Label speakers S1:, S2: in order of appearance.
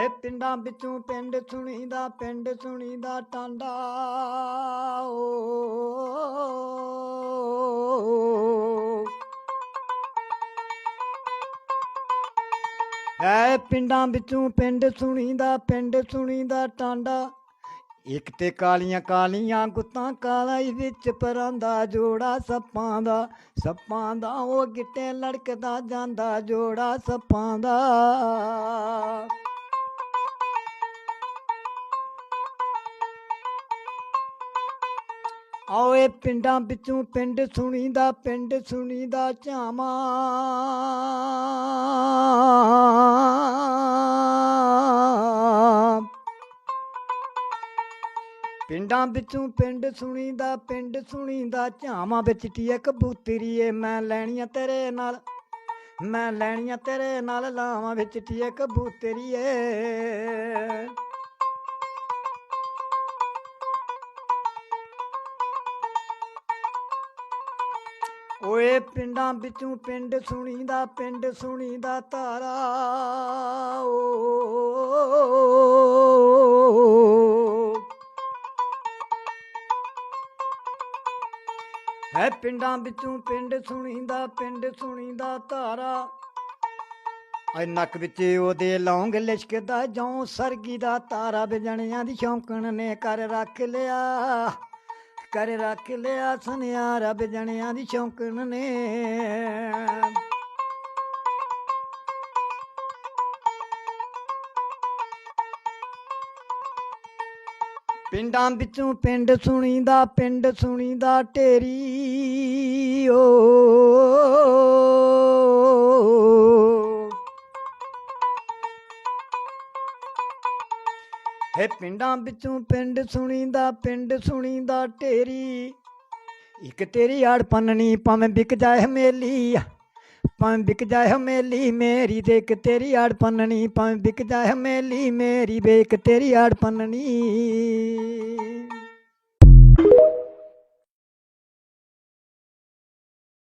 S1: ਹੈ ਪਿੰਡਾਂ ਵਿੱਚੋਂ ਪਿੰਡ ਸੁਣੀਦਾ ਪਿੰਡ ਸੁਣੀਦਾ ਟਾਂਡਾ। ਓ ਐ ਪਿੰਡਾਂ ਵਿੱਚੋਂ ਪਿੰਡ ਸੁਣੀਦਾ ਪਿੰਡ ਸੁਣੀਦਾ ਟਾਂਡਾ। ਇੱਕ ਤੇ ਕਾਲੀਆਂ ਕਾਲੀਆਂ ਗੁੱਤਾਂ ਕਾਲਾ ਹੀ ਵਿੱਚ ਪਰਾਂਦਾ, ਜੋੜਾ ਸੱਪਾਂ ਦਾ। ਸੱਪਾਂ ਦਾ ਉਹ ਗਿੱਟੇ ਲੜਕਦਾ ਜਾਂਦਾ, ਜੋੜਾ ਸੱਪਾਂ ਦਾ। ਆਓ ਪਿੰਡਾਂ ਵਿੱਚੋਂ ਪਿੰਡ ਸੁਣੀਦਾ ਪਿੰਡ ਸੁਣੀਦਾ ਝਾਵਾਂ। ਪਿੰਡਾਂ ਵਿੱਚੋਂ ਪਿੰਡ ਸੁਣੀਦਾ ਪਿੰਡ ਸੁਣੀਦਾ ਝਾਵਾਂ ਵਿੱਚ ਟੀਏ ਕਬੂਤਰੀਏ ਮੈਂ ਲੈਣੀਆਂ ਤੇਰੇ ਨਾਲ, ਮੈਂ ਲੈਣੀਆਂ ਤੇਰੇ ਨਾਲ ਲਾਵਾਂ ਵਿੱਚ ਟੀਏ ਕਬੂਤਰੀਏ ਓਏ ਪਿੰਡਾਂ ਵਿੱਚੋਂ ਪਿੰਡ ਸੁਣੀਦਾ ਪਿੰਡ ਸੁਣੀਦਾ ਤਾਰਾ ਹੈ ਪਿੰਡਾਂ ਵਿੱਚੋਂ ਪਿੰਡ ਸੁਣੀਦਾ ਪਿੰਡ ਸੁਣੀਦਾ ਤਾਰਾ ਐ ਨੱਕ ਵਿੱਚ ਉਹਦੇ ਲੌਂਗ ਲਿਸ਼ਕਦਾ, ਜੋਂ ਸਰਗੀ ਦਾ ਤਾਰਾ, ਵਜਣਿਆਂ ਦੀ ਸ਼ੌਂਕਣ ਨੇ ਕਰ ਰੱਖ ਲਿਆ। ਕਰ ਰੱਖ ਲਿਆ ਸੁਨਿਆਰਾ ਵਜਣਿਆਂ ਦੀ ਸ਼ੌਂਕਣ ਨੇ। ਪਿੰਡਾਂ ਵਿੱਚੋਂ ਪਿੰਡ ਸੁਣੀਦਾ ਪਿੰਡ ਸੁਣੀਦਾ ਢੇਰੀ, ਓ ਹੈ ਪਿੰਡਾਂ ਵਿੱਚੋਂ ਪਿੰਡ ਸੁਣੀਦਾ ਪਿੰਡ ਸੁਣੀਦਾ ਢੇਰੀ। ਇੱਕ ਤੇਰੀ ਆੜ ਪੰਨਣੀ, ਭਾਵੇਂ ਵਿਕ ਜਾਏ ਹਮੇਲੀ। ਭਾਵੇਂ ਵਿਕ ਜਾਏ ਹਮੇਲੀ, ਮੇਰੀ ਤੇ ਇੱਕ ਤੇਰੀ ਆੜ ਪੰਨਣੀ। ਭਾਵੇਂ ਵਿਕ ਜਾਏ ਹਮੇਲੀ, ਮੇਰੀ ਵੇਖ ਤੇਰੀ ਆੜ ਪੰਨਣੀ।